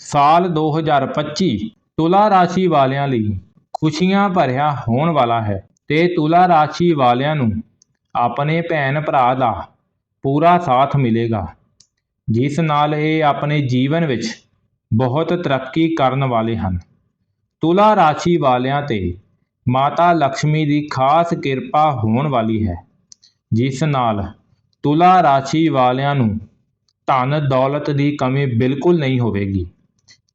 ਸਾਲ 2025 ਤੁਲਾ ਰਾਸ਼ੀ ਵਾਲਿਆਂ ਲਈ ਖੁਸ਼ੀਆਂ ਭਰਿਆ ਹੋਣ ਵਾਲਾ ਹੈ ਤੇ ਤੁਲਾ ਰਾਸ਼ੀ ਵਾਲਿਆਂ ਨੂੰ ਆਪਣੇ ਭੈਣ ਭਰਾ ਦਾ ਪੂਰਾ ਸਾਥ ਮਿਲੇਗਾ, ਜਿਸ ਨਾਲ ਇਹ ਆਪਣੇ ਜੀਵਨ ਵਿੱਚ ਬਹੁਤ ਤਰੱਕੀ ਕਰਨ ਵਾਲੇ ਹਨ। ਤੁਲਾ ਰਾਸ਼ੀ ਵਾਲਿਆਂ ਤੇ ਮਾਤਾ ਲక్ష్ਮੀ ਦੀ ਖਾਸ ਕਿਰਪਾ ਹੋਣ ਵਾਲੀ ਹੈ, ਜਿਸ ਨਾਲ ਤੁਲਾ ਰਾਸ਼ੀ ਵਾਲਿਆਂ ਨੂੰ ਧਨ ਦੌਲਤ ਦੀ ਕਮੀ ਬਿਲਕੁਲ ਨਹੀਂ ਹੋਵੇਗੀ।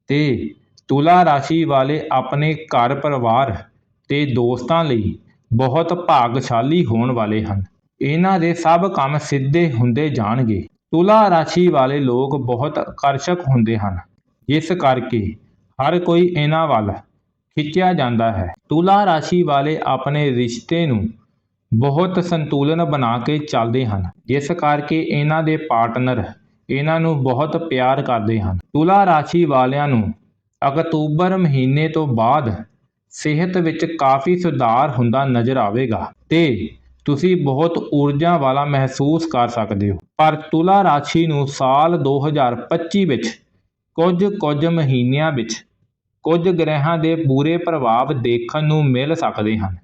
ਤੇ ਤੁਲਾ ਰਾਸ਼ੀ ਵਾਲੇ ਆਪਣੇ ਘਰ ਪਰਿਵਾਰ ਅਤੇ ਦੋਸਤਾਂ ਲਈ ਬਹੁਤ ਭਾਗਸ਼ਾਲੀ ਹੋਣ ਵਾਲੇ ਹਨ। ਇਹਨਾਂ ਦੇ ਸਭ ਕੰਮ ਸਿੱਧੇ ਹੁੰਦੇ ਜਾਣਗੇ। ਤੁਲਾ ਰਾਸ਼ੀ ਵਾਲੇ ਲੋਕ ਬਹੁਤ ਆਕਰਸ਼ਕ ਹੁੰਦੇ ਹਨ। ਇਸ ਕਰਕੇ ਹਰ ਕੋਈ ਇਹਨਾਂ ਵੱਲ ਖਿੱਚਿਆ ਜਾਂਦਾ ਹੈ। ਤੁਲਾ ਰਾਸ਼ੀ ਵਾਲੇ ਆਪਣੇ ਰਿਸ਼ਤੇ ਨੂੰ ਬਹੁਤ ਸੰਤੁਲਨ ਬਣਾ ਕੇ ਚੱਲਦੇ ਹਨ। ਜਿਸ ਕਰਕੇ ਇਹਨਾਂ ਦੇ ਪਾਰਟਨਰ ਇਹਨਾਂ ਨੂੰ ਬਹੁਤ ਪਿਆਰ ਕਰਦੇ ਹਨ। ਤੁਲਾ ਰਾਸ਼ੀ ਵਾਲਿਆਂ ਨੂੰ ਅਕਤੂਬਰ ਮਹੀਨੇ ਤੋਂ ਬਾਅਦ ਸਿਹਤ ਵਿੱਚ ਕਾਫੀ ਸੁਧਾਰ ਹੁੰਦਾ ਨਜ਼ਰ ਆਵੇਗਾ ਤੇ ਤੁਸੀਂ ਬਹੁਤ ਊਰਜਾ ਵਾਲਾ ਮਹਿਸੂਸ ਕਰ ਸਕਦੇ ਹੋ। ਪਰ ਤੁਲਾ ਰਾਸ਼ੀ ਨੂੰ ਸਾਲ 2025 ਵਿੱਚ ਕੁਝ ਕੁਝ ਮਹੀਨਿਆਂ ਵਿੱਚ ਕੁਝ ਗ੍ਰਹਿਾਂ ਦੇ ਬੁਰੇ ਪ੍ਰਭਾਵ ਦੇਖਣ ਨੂੰ ਮਿਲ ਸਕਦੇ ਹਨ,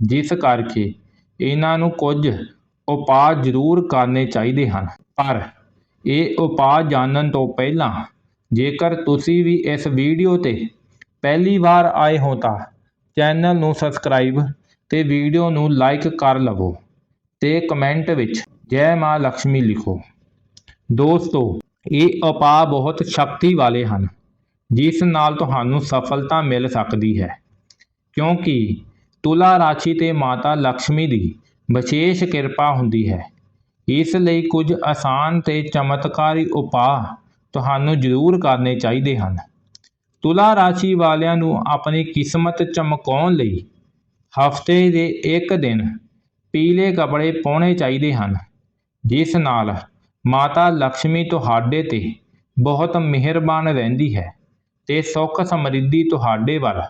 ਜਿਸ ਕਰਕੇ ਇਹਨਾਂ ਨੂੰ ਕੁਝ ਉਪਾਅ ਜ਼ਰੂਰ ਕਰਨੇ ਚਾਹੀਦੇ ਹਨ। ਪਰ ਇਹ ਉਪਾਅ ਜਾਣਨ ਤੋਂ ਪਹਿਲਾਂ ਜੇਕਰ ਤੁਸੀਂ ਵੀ ਇਸ ਵੀਡੀਓ ਤੇ ਪਹਿਲੀ ਵਾਰ ਆਏ ਹੋ ਤਾਂ ਚੈਨਲ ਨੂੰ ਸਬਸਕ੍ਰਾਈਬ ਤੇ ਵੀਡੀਓ ਨੂੰ ਲਾਈਕ ਕਰ ਲਵੋ ਤੇ ਕਮੈਂਟ ਵਿੱਚ ਜੈ ਮਾਂ ਲక్ష్ਮੀ ਲਿਖੋ। ਦੋਸਤੋ, ਇਹ ਉਪਾਅ ਬਹੁਤ ਸ਼ਕਤੀ ਵਾਲੇ ਹਨ, ਜਿਸ ਨਾਲ ਤੁਹਾਨੂੰ ਸਫਲਤਾ ਮਿਲ ਸਕਦੀ ਹੈ। ਕਿਉਂਕਿ ਤੁਲਾ ਰਾਸ਼ੀ ਤੇ ਮਾਤਾ ਲక్ష్ਮੀ ਦੀ ਵਿਸ਼ੇਸ਼ ਕਿਰਪਾ ਹੁੰਦੀ ਹੈ। ਇਸ ਲਈ ਕੁਝ ਆਸਾਨ ਤੇ ਚਮਤਕਾਰੀ ਉਪਾਅ ਤੁਹਾਨੂੰ ਜ਼ਰੂਰ ਕਰਨੇ ਚਾਹੀਦੇ ਹਨ। ਤੁਲਾ ਰਾਸ਼ੀ ਵਾਲਿਆਂ ਨੂੰ ਆਪਣੀ ਕਿਸਮਤ ਚਮਕਾਉਣ ਲਈ ਹਫ਼ਤੇ ਦੇ ਇੱਕ ਦਿਨ ਪੀਲੇ ਕੱਪੜੇ ਪਾਉਣੇ ਚਾਹੀਦੇ ਹਨ, ਜਿਸ ਨਾਲ ਮਾਤਾ ਲక్ష్ਮੀ ਤੁਹਾਡੇ ਤੇ ਬਹੁਤ ਮਿਹਰਬਾਨ ਰਹਿੰਦੀ ਹੈ ਤੇ ਸੁੱਖ ਸਮਰਿੱਧੀ ਤੁਹਾਡੇ ਵੱਲ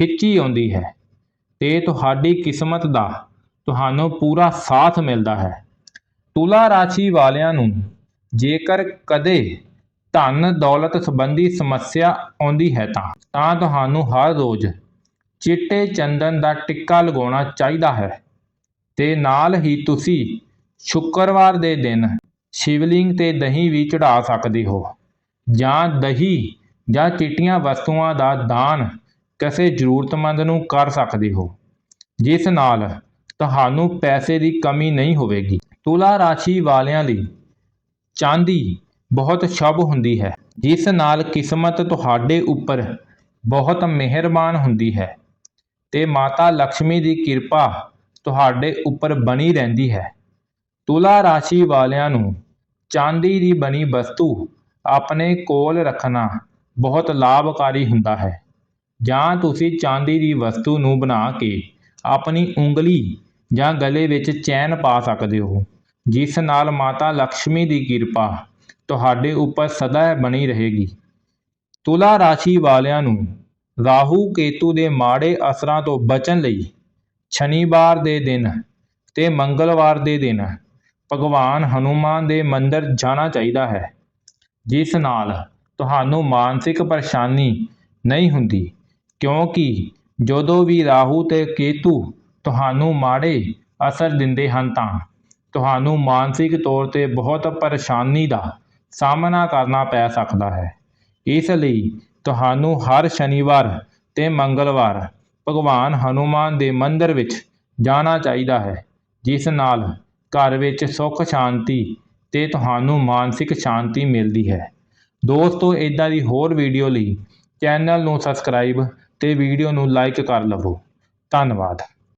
ਖਿੱਚੀ ਆਉਂਦੀ ਹੈ ਤੇ ਤੁਹਾਡੀ ਕਿਸਮਤ ਦਾ ਤੁਹਾਨੂੰ ਪੂਰਾ ਸਾਥ ਮਿਲਦਾ ਹੈ। ਤੁਲਾ ਰਾਸ਼ੀ ਵਾਲਿਆਂ ਨੂੰ ਜੇਕਰ ਕਦੇ ਧਨ ਦੌਲਤ ਸੰਬੰਧੀ ਸਮੱਸਿਆ ਆਉਂਦੀ ਹੈ ਤਾਂ ਤਾਂ ਤੁਹਾਨੂੰ ਹਰ ਰੋਜ਼ ਚਿੱਟੇ ਚੰਦਨ ਦਾ ਟਿੱਕਾ ਲਗਾਉਣਾ ਚਾਹੀਦਾ ਹੈ। ਤੇ ਨਾਲ ਹੀ ਤੁਸੀਂ ਸ਼ੁੱਕਰਵਾਰ ਦੇ ਦਿਨ ਸ਼ਿਵਲਿੰਗ ਤੇ ਦਹੀਂ ਵੀ ਚੜਾ ਸਕਦੇ ਹੋ ਜਾਂ ਦਹੀਂ ਜਾਂ ਚਿੱਟੀਆਂ ਵਸਤੂਆਂ ਦਾ ਦਾਨ ਕਿਸੇ ਜ਼ਰੂਰਤਮੰਦ ਨੂੰ ਕਰ ਸਕਦੇ ਹੋ, ਜਿਸ ਨਾਲ ਤੁਹਾਨੂੰ ਪੈਸੇ ਦੀ ਕਮੀ ਨਹੀਂ ਹੋਵੇਗੀ। ਤੁਲਾ ਰਾਸ਼ੀ ਵਾਲਿਆਂ ਲਈ ਚਾਂਦੀ ਬਹੁਤ ਸ਼ੁਭ ਹੁੰਦੀ ਹੈ, ਜਿਸ ਨਾਲ ਕਿਸਮਤ ਤੁਹਾਡੇ ਉੱਪਰ ਬਹੁਤ ਮਿਹਰਬਾਨ ਹੁੰਦੀ ਹੈ ਤੇ ਮਾਤਾ ਲక్ష్ਮੀ ਦੀ ਕਿਰਪਾ ਤੁਹਾਡੇ ਉੱਪਰ ਬਣੀ ਰਹਿੰਦੀ ਹੈ। ਤੁਲਾ ਰਾਸ਼ੀ ਵਾਲਿਆਂ ਨੂੰ ਚਾਂਦੀ ਦੀ ਬਣੀ ਵਸਤੂ ਆਪਣੇ ਕੋਲ ਰੱਖਣਾ ਬਹੁਤ ਲਾਭਕਾਰੀ ਹੁੰਦਾ ਹੈ। ਜਾਂ ਤੁਸੀਂ ਚਾਂਦੀ ਦੀ ਵਸਤੂ ਨੂੰ ਬਣਾ ਕੇ ਆਪਣੀ ਉਂਗਲੀ ਜਾਂ ਗਲੇ ਵਿੱਚ ਚੈਨ ਪਾ ਸਕਦੇ ਹੋ, ਜਿਸ ਨਾਲ ਮਾਤਾ ਲక్ష్ਮੀ ਦੀ ਕਿਰਪਾ ਤੁਹਾਡੇ ਉੱਪਰ ਸਦਾ ਬਣੀ ਰਹੇਗੀ। ਤੁਲਾ ਰਾਸ਼ੀ ਵਾਲਿਆਂ ਨੂੰ ਰਾਹੂ ਕੇਤੂ ਦੇ ਮਾੜੇ ਅਸਰਾਂ ਤੋਂ ਬਚਣ ਲਈ ਸ਼ਨੀਵਾਰ ਦੇ ਦਿਨ ਤੇ ਮੰਗਲਵਾਰ ਦੇ ਦਿਨ ਭਗਵਾਨ ਹਨੂਮਾਨ ਦੇ ਮੰਦਿਰ ਜਾਣਾ ਚਾਹੀਦਾ ਹੈ, ਜਿਸ ਨਾਲ ਤੁਹਾਨੂੰ ਮਾਨਸਿਕ ਪਰੇਸ਼ਾਨੀ ਨਹੀਂ ਹੁੰਦੀ, ਕਿਉਂਕਿ ਜਦੋਂ ਵੀ ਰਾਹੂ ਤੇ ਕੇਤੂ ਤੁਹਾਨੂੰ ਮਾੜੇ ਅਸਰ ਦਿੰਦੇ ਹਨ ਤਾਂ। ਤੁਹਾਨੂੰ ਮਾਨਸਿਕ ਤੌਰ ਤੇ ਬਹੁਤ ਪਰੇਸ਼ਾਨੀ ਦਾ ਸਾਹਮਣਾ ਕਰਨਾ ਪੈ ਸਕਦਾ ਹੈ। ਇਸ ਲਈ ਤੁਹਾਨੂੰ ਹਰ ਸ਼ਨੀਵਾਰ ਤੇ ਮੰਗਲਵਾਰ ਭਗਵਾਨ ਹਨੂਮਾਨ ਦੇ ਮੰਦਿਰ ਵਿੱਚ ਜਾਣਾ ਚਾਹੀਦਾ ਹੈ, ਜਿਸ ਨਾਲ ਘਰ ਵਿੱਚ ਸੁੱਖ ਸ਼ਾਂਤੀ ਤੇ ਤੁਹਾਨੂੰ ਮਾਨਸਿਕ ਸ਼ਾਂਤੀ ਮਿਲਦੀ ਹੈ। ਦੋਸਤੋ ਇਦਾਂ ਦੀ ਹੋਰ ਵੀਡੀਓ ਲਈ ਚੈਨਲ ਨੂੰ ਸਬਸਕ੍ਰਾਈਬ ਤੇ ਵੀਡੀਓ ਨੂੰ ਲਾਈਕ ਕਰ ਲਵੋ। ਧੰਨਵਾਦ।